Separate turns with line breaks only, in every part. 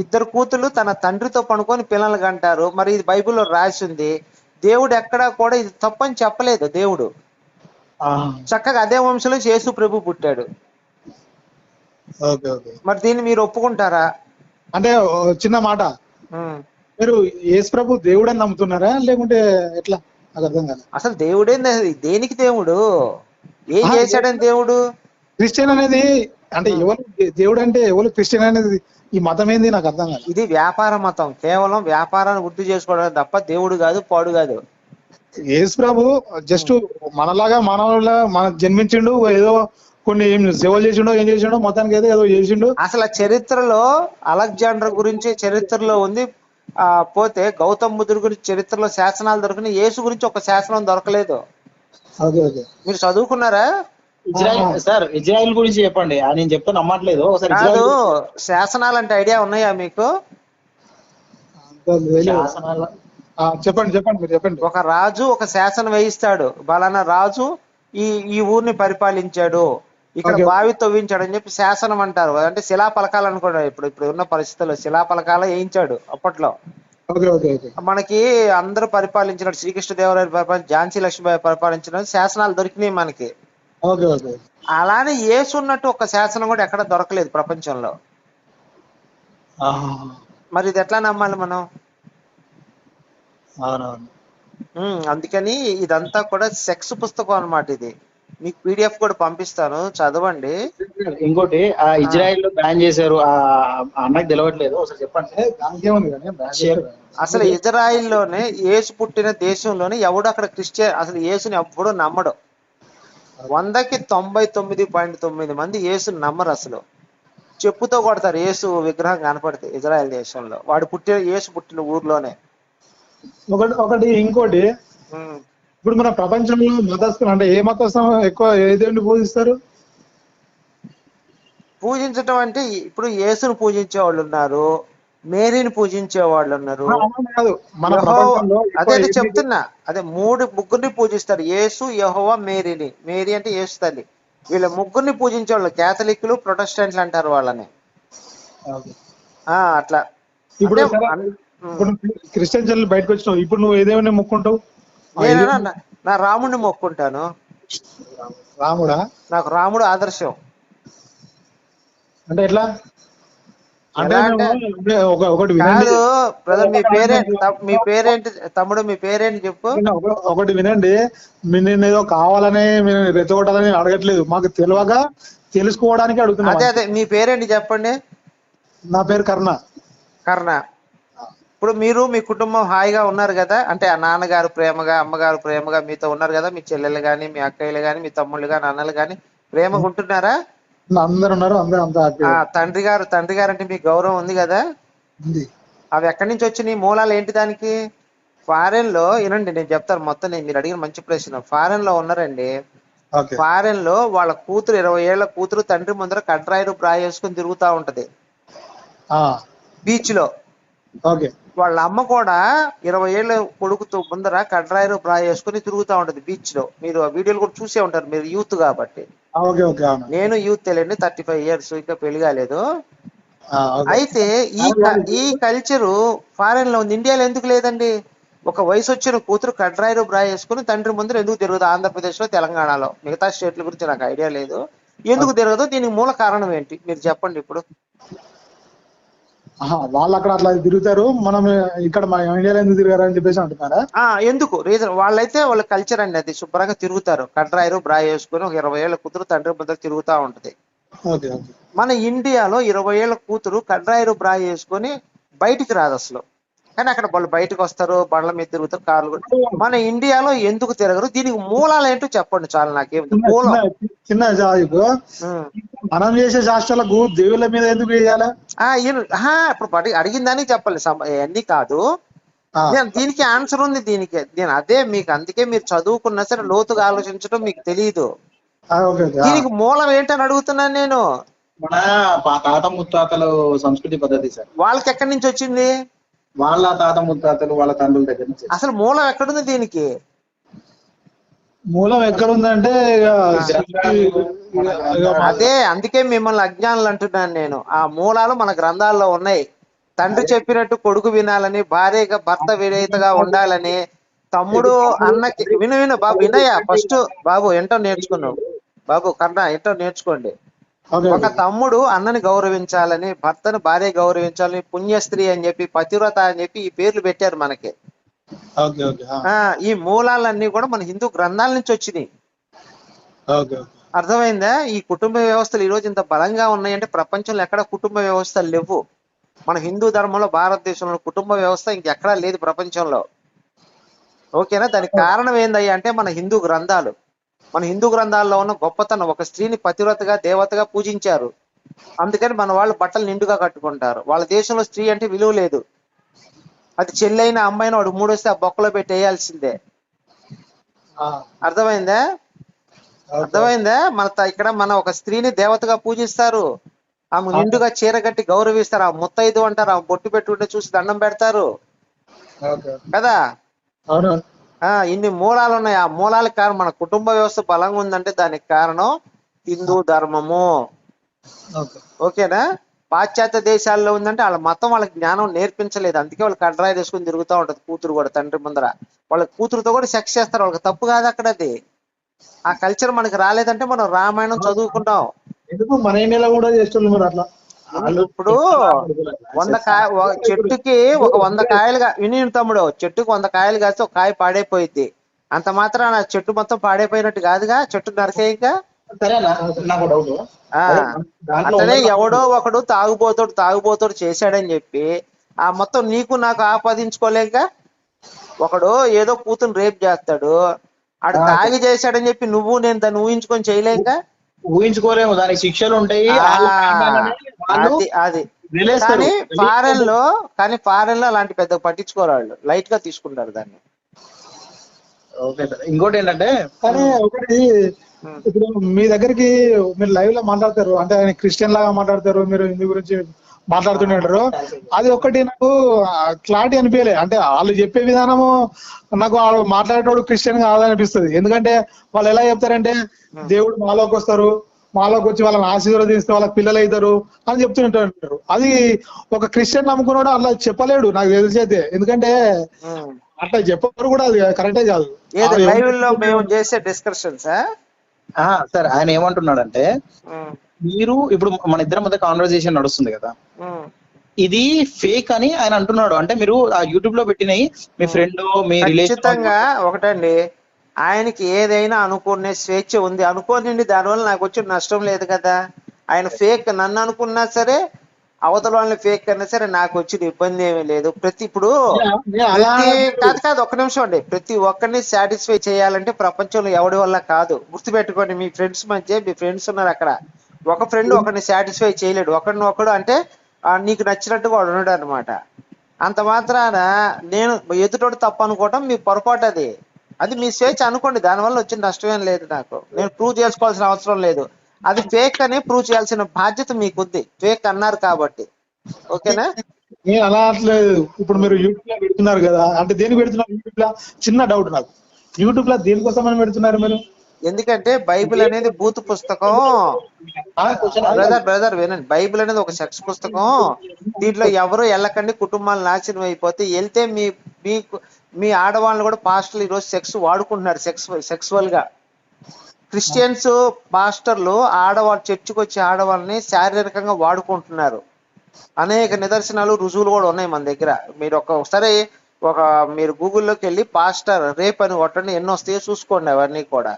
ఇద్దరు కూతుళ్ళు తన తండ్రితో పనుకొని పిల్లలు కంటారు. మరి ఇది బైబిల్లో రాసి ఉంది. దేవుడు ఎక్కడా కూడా ఇది తప్పని చెప్పలేదు దేవుడు. చక్కగా అదే వంశంలో యేసు ప్రభు పుట్టాడు.
Okay okay.
మరి దీన్ని మీరు ఒప్పుకుంటారా?
అంటే చిన్న మాట. మీరు యేసు ప్రభు దేవుడు అని నమ్ముతున్నారా? లేకుంటే ఎట్లా? అర్థం కాదు
అసలు అసలు? దేనికి దేవుడు? ఏం చేశాడని దేవుడు?
క్రిస్టియన్ అనేది అంటే ఎవరు దేవుడు అంటే ఎవరు క్రిస్టియన్ అనేది ఈ మతం ఏంది నాకు అర్థం కాదు.
ఇది వ్యాపార మతం. కేవలం వ్యాపారాన్ని వృద్ధి చేసుకోవడం తప్ప దేవుడు కాదు పాడు కాదు.
యేసు ప్రభు జస్ట్ మనలాగా మానవుల మన జన్మించిండు ఏదో కొన్ని ఏం సేవలు చేసిండో ఏం చేసిండో మొత్తానికి అయితే ఏదో చేసిండు.
అసలు ఆ చరిత్రలో అలెగ్జాండర్ గురించి చరిత్రలో ఉంది. ఆ పోతే గౌతమ్ బుద్ధుడి గురించి చరిత్రలో శాసనాలు దొరికినాయి. యేసు గురించి ఒక శాసనం దొరకలేదు. మీరు చదువుకున్నారా?
ఇజ్రాయిల్ సార్ ఇజ్రాయిల్ గురించి చెప్పండి. ఆ నేను చెప్తే నమ్మట్లేదు. ఒకసారి
కాదు శాసనాలు అంటే ఐడియా ఉన్నాయా మీకు.
శాసనాల
చెప్పండి చెప్పండి మీరు చెప్పండి.
ఒక రాజు ఒక శాసనం వేయిస్తాడు. బలానా రాజు ఈ ఈ ఊరిని పరిపాలించాడు. ఇక్కడ. బావి తవ్వించాడు అని చెప్పి శాసనం అంటారు. అంటే శిలా పలకాలు అనుకోండి ఇప్పుడు. ఇప్పుడు ఉన్న పరిస్థితుల్లో శిలా పలకాలు వేయించాడు అప్పట్లో.
Okay okay okay.
మనకి అందరూ పరిపాలించినట్టు శ్రీకృష్ణ దేవరాయలు పరిపాలించి ఝాన్సీ లక్ష్మీబాయి పరిపాలించిన శాసనాలు దొరికినాయి మనకి. అలానే యేసు ఉన్నట్టు ఒక శాసనం కూడా ఎక్కడ దొరకలేదు ప్రపంచంలో. మరి ఇది ఎట్లా నమ్మాలి మనం? అందుకని ఇదంతా కూడా సెక్స్ పుస్తకం అన్నమాట ఇది. మీకు పీడిఎఫ్ కూడా పంపిస్తాను చదవండి.
ఇంకోటి ఆ ఇజ్రాయిల్లో బ్యాన్ చేశారు అన్నకి తెలవట్లేదు ఒకసారి చెప్పండి.
అసలు ఇజ్రాయిల్లోనే యేసు పుట్టిన దేశంలోనే ఎవడు అక్కడ క్రిస్టియన్ అసలు యేసుని ఎప్పుడు నమ్మడు. వందకి తొంభై తొమ్మిది పాయింట్ తొమ్మిది మంది యేసుని నమ్మరు అసలు. చెప్పుతో కొడతారు యేసు విగ్రహం కనపడితే ఇజ్రాయెల్ దేశంలో. వాడు పుట్టిన యేసు పుట్టిన ఊర్లోనే.
ఒకటి ఒకటి ఇంకోటి. ఇప్పుడు మన ప్రపంచంలో మతస్థులు అంటే ఏ మతస్థం ఎక్కువ ఏ దేవుడిని పూజిస్తారు?
పూజించటం అంటే ఇప్పుడు యేసుని పూజించే వాళ్ళు ఉన్నారు. మేరీని పూజించే వాళ్ళు ఉన్నారు అదే చెప్తున్నా. అదే మూడు ముగ్గురిని పూజిస్తారు. యేసు యెహోవా మేరీని. మేరీ అంటే యేసు తల్లి. వీళ్ళ ముగ్గురిని పూజించే వాళ్ళు కేథలిక్లు ప్రొటెస్టెంట్లు అంటారు వాళ్ళని. అట్లా.
ఇప్పుడు క్రిస్టియన్ చెల్లి బయటకు వచ్చినావు. ఇప్పుడు నువ్వు ఏదేమైనా మొక్కుంటావు?
నేను నా రాముడిని మొక్కుంటాను.
రాముడా?
నాకు రాముడు ఆదర్శం.
అంటే ఎట్లా అంటే
ఎలా అంటే-
మేము- అంటే ఒక- ఒకటి వినండి.
కాదు బ్రదర్ మీ పేరేంటి మీ పేరేంటి తమ్ముడు మీ పేరేంటి చెప్పు.
ఒక- ఒకటి వినండి. నేను ఏదో కావాలని మీరు రెచ్చగొట్టాలని అడగట్లేదు. మాకు తెలియక తెలుసుకోవడానికి అడుగుతున్నా
అదే అదే మీ పేరేంటి చెప్పండి?
నా పేరు కర్ణ.
కర్ణ. ఇప్పుడు మీరు మీ కుటుంబం హాయిగా ఉన్నారు కదా అంటే ఆ నాన్నగారు ప్రేమగా అమ్మగారు ప్రేమగా మీతో ఉన్నారు కదా మీ చెల్లెలు గాని మీ అక్కయ్యలు గాని మీ తమ్ముళ్ళు గాని అన్నలు గాని ప్రేమగా ఉంటున్నారా?
అందరు ఉన్నారు అందరూ అంత
తండ్రి గారు తండ్రి గారు అంటే మీకు గౌరవం ఉంది కదా? అవి ఎక్కడి నుంచి వచ్చినాయి మూలాలు ఏంటి దానికి? ఫారెన్లో వినండి నేను చెప్తాను మొత్తం నేను మీరు అడిగిన మంచి ప్రశ్న. ఫారెన్లో ఉన్నారండి. ఫారెన్లో వాళ్ళ కూతురు ఇరవై ఏళ్ళ కూతురు తండ్రి ముందర కట్రాయిలు ప్రాయ వేసుకుని తిరుగుతా ఉంటది. బీచ్లో.
ఓకే.
వాళ్ళ అమ్మ కూడా ఇరవై ఏళ్ళ కొడుకుతో ముందర కడ్రాయిలు ప్రాయ వేసుకుని తిరుగుతా ఉంటది బీచ్లో. మీరు ఆ వీడియోలు కూడా చూసే ఉంటారు మీరు యూత్ కాబట్టి.
ఓకే ఓకే అవును.
నేను యూత్ తెలియండి థర్టీ ఫైవ్ ఇయర్స్ ఇంకా పెళ్ళి కాలేదు. అయితే ఈ ఈ కల్చరు ఫారెన్లో ఉంది. ఇండియాలో ఎందుకు లేదండి? ఒక వయసు వచ్చిన కూతురు కడ్రాయిలు బ్రా వేసుకుని తండ్రి ముందర ఎందుకు తిరగదు ఆంధ్రప్రదేశ్లో తెలంగాణలో? మిగతా స్టేట్ల గురించి నాకు ఐడియా లేదు. ఎందుకు తిరగదు? దీనికి మూల కారణం ఏంటి? మీరు చెప్పండి ఇప్పుడు.
వాళ్ళు అక్కడ అట్లా తిరుగుతారు. మనం ఇక్కడ మన ఇండియాలో ఎందుకు తిరిగారు అని చెప్పేసి అంటున్నారా?
ఆ ఎందుకు? రీజన్ వాళ్ళైతే వాళ్ళ కల్చర్ అండి అది. శుభ్రంగా తిరుగుతారు. కడ్రాయిలు బ్రా వేసుకుని ఒక ఇరవై ఏళ్ళ కూతురు తండ్రి ముందర తిరుగుతా ఉంటది. మన ఇండియాలో ఇరవై ఏళ్ళ కూతురు కడ్రాయిలు బ్రా వేసుకొని బయటికి రాదు అసలు. కానీ అక్కడ వాళ్ళు బయటకు వస్తారు బండ్ల మీద తిరుగుతారు కార్లు కూడా. మన ఇండియాలో ఎందుకు తిరగరు? దీనికి మూలాలు ఏంటో చెప్పండి చాలు నాకేం
చిన్న
మూలం.
చిన్న-. మనం చేసే శాస్త్రాలకు దేవుళ్ళ మీద ఎందుకు వేయాలా
ఇప్పుడు పడి అడిగిన దానికి చెప్పాలి. అన్ని కాదు. దీనికి ఆన్సర్ ఉంది దీనికి. నేను అదే మీకు అందుకే మీరు చదువుకున్నా సరే లోతుగా ఆలోచించడం మీకు తెలియదు దీనికి మూలం ఏంటని అడుగుతున్నాను నేను?
మన తాత ముత్తాతలు సంస్కృతి పద్ధతి సార్.
వాళ్ళకి ఎక్కడి నుంచి వచ్చింది?
వాళ్ళ తాత ముత్తాతలు వాళ్ళ తండ్రుల దగ్గర నుంచి.
అసలు మూలం ఎక్కడుంది దీనికి?
మూలం ఎక్కడ ఉందంటే ఇక
గ్రంథాలు
ఇక మా-
అదే అందుకే మిమ్మల్ని అజ్ఞానులు అంటున్నాను నేను. ఆ మూలాలు మన గ్రంథాల్లో ఉన్నాయి. తండ్రి చెప్పినట్టు కొడుకు వినాలని భార్యగా భర్త విధేయతగా ఉండాలని తమ్ముడు అన్నకి విను విను బాబు వినయ్య ఫస్ట్ బాబు ఏంటో నేర్చుకున్నావు. బాబు కన్నా ఏంటో నేర్చుకోండి. ఒక తమ్ముడు అన్నని గౌరవించాలని భర్తను భార్య గౌరవించాలని పుణ్యస్త్రీ అని చెప్పి పతివ్రత అని చెప్పి ఈ పేర్లు పెట్టారు మనకి. ఈ మూలాలన్నీ కూడా మన హిందూ గ్రంథాల నుంచి వచ్చినాయి. అర్థమైందా? ఈ కుటుంబ వ్యవస్థలు ఈ రోజు ఇంత బలంగా ఉన్నాయంటే ప్రపంచంలో ఎక్కడ కుటుంబ వ్యవస్థలు లేవు. మన హిందూ ధర్మంలో భారతదేశంలో కుటుంబ వ్యవస్థ ఇంకెక్కడా లేదు ప్రపంచంలో. ఓకేనా? దానికి కారణం ఏందయ్యా అంటే మన హిందూ గ్రంథాలు. మన హిందూ గ్రంథాల్లో ఉన్న గొప్పతనం ఒక స్త్రీని పతివ్రతగా దేవతగా పూజించారు. అందుకని మన వాళ్ళు బట్టలు నిండుగా కట్టుకుంటారు. వాళ్ళ దేశంలో స్త్రీ అంటే విలువ లేదు. అది చెల్లైన అమ్మాయిని వాడు మూడొస్తే ఆ బొక్కలో పెట్టి వేయాల్సిందే. అర్థమైందా. అర్థమైందా? మన ఇక్కడ మన ఒక స్త్రీని దేవతగా పూజిస్తారు. ఆమె నిండుగా చీర కట్టి గౌరవిస్తారు. ఆ ముత్తైదు అంటారు. ఆమె బొట్టు పెట్టుకుంటే చూసి దండం పెడతారు. కదా? ఇన్ని మూలాలు ఉన్నాయి ఆ మూలాలకు కారణం మన కుటుంబ వ్యవస్థ బలంగా ఉందంటే దానికి కారణం హిందూ ధర్మము.
ఓకే.
ఓకేనా? పాశ్చాత్య దేశాల్లో ఉందంటే వాళ్ళ మతం వాళ్ళకి జ్ఞానం నేర్పించలేదు. అందుకే వాళ్ళు కడ్రాయి తీసుకుని తిరుగుతూ ఉంటది కూతురు కూడా తండ్రి ముందర. వాళ్ళ కూతురుతో కూడా సెక్స్ చేస్తారు. వాళ్ళకి తప్పు కాదు అక్కడ అది. ఆ కల్చర్ మనకి రాలేదంటే మనం రామాయణం చదువుకుంటాం.
ఎందుకు? మన ఇండియాలో కూడా చేస్తున్నారు మరి అట్లా?
ఇప్పుడు వంద కాయ చెట్టుకి ఒక వంద కాయలుగా విని తమ్ముడు చెట్టుకి వంద కాయలు కాస్తే ఒక కాయ పాడైపోయింది అంత మాత్రం ఆ చెట్టు మొత్తం పాడైపోయినట్టు కాదుగా? చెట్టు
దాంట్లో
అతనే ఎవడో ఒకడు తాగుబోతోడు తాగుబోతోడు చేశాడని చెప్పి ఆ మొత్తం నీకు నాకు ఆపాదించుకోలేక ఒకడు ఏదో కూతురు రేప్ చేస్తాడు. ఆడు తాగి చేశాడని చెప్పి నువ్వు నేను దాన్ని ఊహించుకొని చేయలేక?
ఊహించుకోలేము. దానికి శిక్షలు ఉంటాయి.
అది. కానీ ఫారెన్లో కానీ ఫారెన్లో అలాంటి పెద్ద పట్టించుకోరు వాళ్ళు. లైట్గా తీసుకుంటారు దాన్ని.
Okay sir. ఇంకోటి ఏంటంటే
కానీ ఒకటి. ఇప్పుడు మీ దగ్గరికి మీరు లైవ్లో మాట్లాడతారు. అంటే ఆయన క్రిస్టియన్ లాగా మాట్లాడతారు. మీరు హిందూ గురించి మాట్లాడుతుంటారు అది ఒక్కటి నాకు క్లారిటీ అనిపించలే. అంటే వాళ్ళు చెప్పే విధానము నాకు వాళ్ళు మాట్లాడేటోడు క్రిస్టియన్ కాదనిపిస్తుంది. ఎందుకంటే వాళ్ళు ఎలా చెప్తారంటే దేవుడు మాలోకి వస్తారు. మాలోకి వచ్చి వాళ్ళని ఆశీర్వదిస్తే వాళ్ళకి పిల్లలు అవుతారు అని చెప్తుంటారు అది ఒక క్రిస్టియన్ నమ్ముకున్నాడు అలా చెప్పలేడు. నాకు తెలిసైతే ఎందుకంటే. అట్లా చెప్పరు కూడా అది కరెక్టే కాదు.
మేము చేసే డిస్కషన్స్
ఆ, సార్ ఆయన ఏమంటున్నాడంటే మీరు ఇప్పుడు మన ఇద్దరి మధ్య కాన్వర్సేషన్ నడుస్తుంది కదా. ఇది ఫేక్ అని ఆయన అంటున్నాడు. అంటే మీరు ఆ యూట్యూబ్లో పెట్టినవి మీ ఫ్రెండ్ మీ రిలేషన్
ఖచ్చితంగా ఒకటండి. ఆయనకి ఏదైనా అనుకునే స్వేచ్ఛ ఉంది. అనుకోనండి దానివల్ల నాకు వచ్చే నష్టం లేదు కదా. ఆయన ఫేక్ నన్ను అనుకున్నా సరే అవతల వాళ్ళని ఫేక్ అన్నా సరే నాకు వచ్చిన ఇబ్బంది ఏమీ లేదు. ప్రతి ఇప్పుడు కాదు కాదు ఒక్క నిమిషం అండి. ప్రతి ఒక్కరిని సాటిస్ఫై చేయాలంటే ప్రపంచంలో ఎవడి వల్ల కాదు. గుర్తుపెట్టుకోండి మీ ఫ్రెండ్స్ మధ్య మీ ఫ్రెండ్స్ ఉన్నారు అక్కడ. ఒక ఫ్రెండ్ ఒకరిని సాటిస్ఫై చేయలేడు. ఒకరిని ఒకడు అంటే నీకు నచ్చినట్టుగా వాడు ఉన్నాడు అనమాట అంత మాత్రాన నేను ఎదుటోడు తప్పు అనుకోవటం మీ పొరపాటు అది. అది మీ స్వేచ్ఛ అనుకోండి. దానివల్ల వచ్చిన నష్టం ఏం లేదు నాకు. నేను ప్రూవ్ చేసుకోవాల్సిన అవసరం లేదు. అది ఫేక్ అని ప్రూవ్ చేయాల్సిన బాధ్యత మీకుంది. ఫేక్ అన్నారు కాబట్టి. ఓకేనా?
నేను అలా అట్లేదు ఇప్పుడు మీరు యూట్యూబ్లో పెడుతున్నారు కదా. అంటే దేనికి పెడుతున్నారు? యూట్యూబ్లో? చిన్న డౌట్ నాకు. యూట్యూబ్లో దేనికోసమని పెడుతున్నారు మీరు?
ఎందుకంటే బైబిల్ అనేది బూత్ పుస్తకం. బ్రదర్ బ్రదర్ వినండి. బైబిల్ అనేది ఒక సెక్స్ పుస్తకం. దీంట్లో ఎవరు వెళ్ళకండి కుటుంబాలు నాశనం అయిపోతే వెళ్తే మీ మీకు మీ ఆడవాళ్ళని కూడా పాస్టర్లు ఈరోజు సెక్స్ వాడుకుంటున్నారు సెక్స్ సెక్సువల్గా క్రిస్టియన్స్ పాస్టర్లు ఆడవాళ్ళు చర్చికి వచ్చే ఆడవాళ్ళని శారీరకంగా వాడుకుంటున్నారు. అనేక నిదర్శనాలు రుజువులు కూడా ఉన్నాయి మన దగ్గర. మీరు ఒకసారి ఒక మీరు గూగుల్లోకి వెళ్ళి పాస్టర్ రేప్ అని కొట్టండి ఎన్నో వస్తాయో చూసుకోండి అవన్నీ కూడా.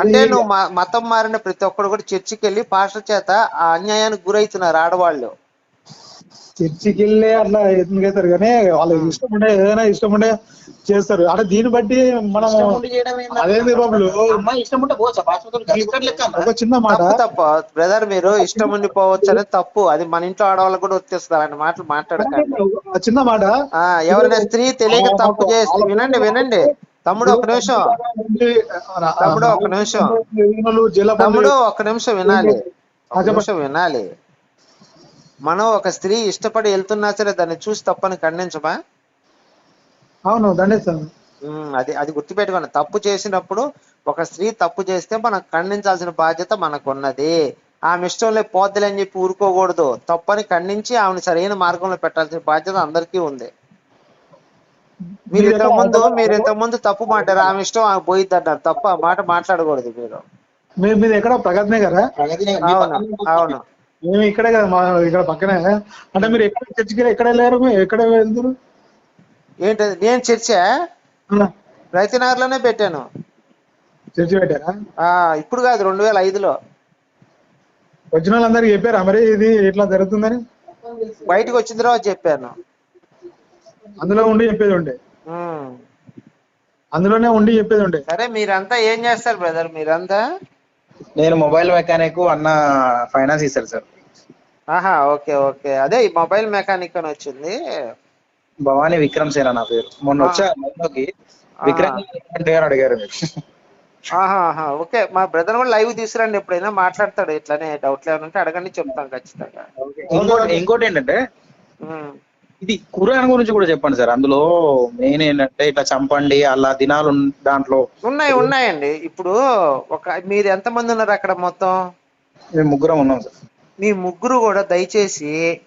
అంటే నువ్వు మ- మతం మారిన ప్రతి ఒక్కరు కూడా చర్చికి వెళ్ళి పాస్టర్ చేత ఆ అన్యాయానికి గురవుతున్నారు ఆడవాళ్ళు.
చర్చికి వెళ్ళి అట్లా ఎందుకు అవుతారు కానీ వాళ్ళకి ఇష్టం ఉండే ఏదైనా ఇష్టం ఉండే చేస్తారు. అంటే దీన్ని బట్టి మనం అదేంది బాబులు. ఒక చిన్న మాట.
తప్పు బ్రదర్ మీరు ఇష్టం ఉండిపోవచ్చు అనేది తప్పు. అది మన ఇంట్లో ఆడవాళ్ళకు కూడా వచ్చేస్తారు అలాంటి మాటలు మాట్లాడకండి.
చిన్న మాట.
ఆ ఎవరైనా స్త్రీ తెలియక తప్పు చేస్తే వినండి వినండి. తమ్ముడు ఒక నిమిషం. తమ్ముడు, ఒక్క నిమిషం. తమ్ముడు ఒక్క నిమిషం వినాలి. ఒక నిమిషం వినాలి. మనం ఒక స్త్రీ ఇష్టపడి వెళ్తున్నా సరే దాన్ని చూసి తప్పని ఖండించమా?
అవును దండేస్తాను
అది అది గుర్తుపెట్టుకోండి. తప్పు చేసినప్పుడు ఒక స్త్రీ తప్పు చేస్తే మనం ఖండించాల్సిన బాధ్యత మనకున్నది. ఆమె ఇష్టంలో పోద్దులే అని చెప్పి ఊరుకోకూడదు. తప్పని ఖండించి ఆమెను సరైన మార్గంలో పెట్టాల్సిన బాధ్యత అందరికీ ఉంది. మీరు ఇంతకు ముందు మీరు ఇంతకు ముందు తప్పు మాట్లాడారు ఆమె ఇష్టం ఆమె పోయిద్ది అన్నారు తప్ప ఆ మాట మాట్లాడకూడదు మీరు.
మీరు మీది ఎక్కడ ప్రగతి నగరా
నగర్
అవును అవును.
మేము ఇక్కడే కదా మా ఇక్కడ పక్కనే. అంటే మీరు ఎక్కడ చర్చికి ఎక్కడ వెళ్ళారు? మీరు ఎక్కడ వెళ్తారు?
ఏంటది? నేను చర్చా? రైతునగర్లోనే పెట్టాను.
చర్చి పెట్టారా?
ఆ ఇప్పుడు కాదు రెండు వేల ఐదులో.
వచ్చిన వాళ్ళందరికీ చెప్పారా మరి ఇది ఇట్లా జరుగుతుందని?
బయటకు వచ్చిన తర్వాత చెప్పాను.
అందులో ఉండి చెప్పేది ఉండే. అందులోనే ఉండి చెప్పేది ఉండే.
సరే మీరంతా ఏం చేస్తారు బ్రదర్? మీరంతా?
నేను మొబైల్ మెకానిక్ అన్న ఫైనాన్స్ ఇస్తారు సార్.
ఆహా ఓకే ఓకే. అదే ఈ మొబైల్ మెకానిక్ అని వచ్చింది.
భవానీ విక్రమ్ సేన నా పేరు. మొన్న వచ్చా లైవ్లోకి విక్రమ్ అంటే గారు అడిగారు మీరు.
ఆహా ఆహా ఓకే. మా బ్రదర్ కూడా లైవ్ తీసుకురండి ఎప్పుడైనా మాట్లాడతాడు ఇట్లానే డౌట్లు ఏమైనా ఉంటే అడగండి చెప్తాం ఖచ్చితంగా.
ఇంకోటి ఇంకోటి ఏంటంటే. ఇది ఖురాన్ గురించి కూడా చెప్పండి సార్. అందులో మెయిన్ ఏంటంటే ఇట్లా చంపండి అలా దినాలు దాంట్లో
ఉన్నాయి ఉన్నాయండి. ఇప్పుడు ఒక మీరు ఎంతమంది ఉన్నారు అక్కడ మొత్తం?
మేము ముగ్గురం ఉన్నాం సార్.
మీ ముగ్గురు కూడా దయచేసి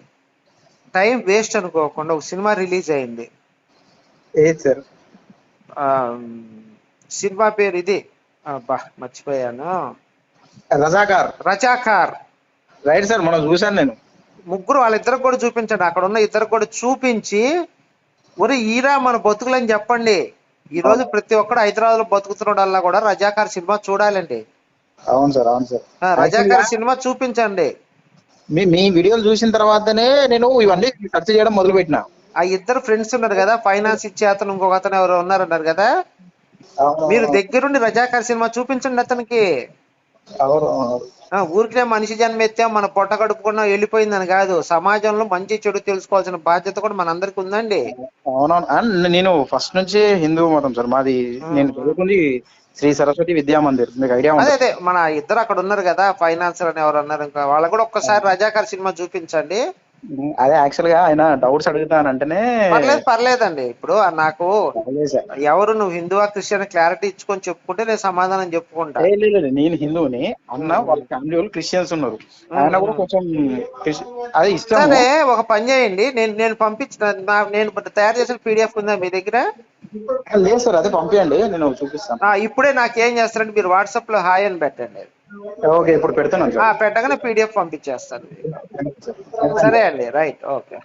టైం వేస్ట్ అనుకోకుండా ఒక సినిమా రిలీజ్ అయింది.
ఏది సార్?
సినిమా పేరు ఇది. అబ్బా మర్చిపోయాను.
రజాకార్.
రజాకార్.
రైట్ సార్ మనం చూశాను నేను.
ముగ్గురు వాళ్ళిద్దరికి కూడా చూపించండి. అక్కడ ఉన్న ఇద్దరు కూడా చూపించి ఒరే ఈరా మన బతుకులని చెప్పండి. ఈ రోజు ప్రతి ఒక్కడు హైదరాబాద్లో బతుకుతున్నాడల్లా కూడా రజాకార్ సినిమా చూడాలండి.
అవును సార్ అవును సార్.
రజాకార్ సినిమా చూపించండి.
మీ మీ వీడియోలు చూసిన తర్వాతనే నేను ఇవన్నీ సెర్చ్ చేయడం మొదలు పెట్టిన
ఆ ఇద్దరు ఫ్రెండ్స్ ఉన్నారు కదా ఫైనాన్స్ ఇచ్చే అతను ఇంకొక అతను ఎవరు ఉన్నారన్నారు కదా? మీరు దగ్గరుండి రజాకార్ సినిమా చూపించండి అతనికి. ఊరికే మనిషి జన్మ ఎత్తాం మన పొట్ట కడుపుకున్నా వెళ్ళిపోయిందని కాదు. సమాజంలో మంచి చెడు తెలుసుకోవాల్సిన బాధ్యత కూడా మనందరికి ఉందండి.
అవునవును. నేను ఫస్ట్ నుంచి హిందూ మతం సార్. మాది నేను చదువుకుంది శ్రీ సరస్వతి విద్యా మందిర్. మీకు ఐడియా
అదే అదే. మన ఇద్దరు అక్కడ ఉన్నారు కదా ఫైనాన్సర్ అని ఎవరు అన్నారు ఇంకా. వాళ్ళకు కూడా ఒక్కసారి రజాకార్ సినిమా చూపించండి.
అదే యాక్చువల్గా ఆయన డౌట్స్ అడుగుతానంటేనే
పర్లేదు పర్లేదండి. ఇప్పుడు నాకు ఎవరు నువ్వు హిందువా క్రిస్టియన్ క్లారిటీ ఇచ్చుకొని చెప్పుకుంటే నేను సమాధానం చెప్పుకుంటా.
లేదు నేను హిందువుని అన్న వాళ్ళ ఫ్యామిలీ వాళ్ళు క్రిస్టియన్స్ ఉన్నారు. ఆయన కూడా కొంచెం అదే ఇష్టం
ఒక పని చేయండి. నేను నేను పంపించిన నేను తయారు చేసిన పీడిఎఫ్ ఉందా మీ దగ్గర?
లేదు సార్ అదే పంపించండి నేను చూపిస్తాను.
ఇప్పుడే నాకేం చేస్తారంటే మీరు వాట్సాప్లో హాయ్ అని పెట్టండి.
ఓకే ఇప్పుడు పెడతాను
పెట్టగానే పీడిఎఫ్ పంపించేస్తాను. సరే అండి రైట్ ఓకే.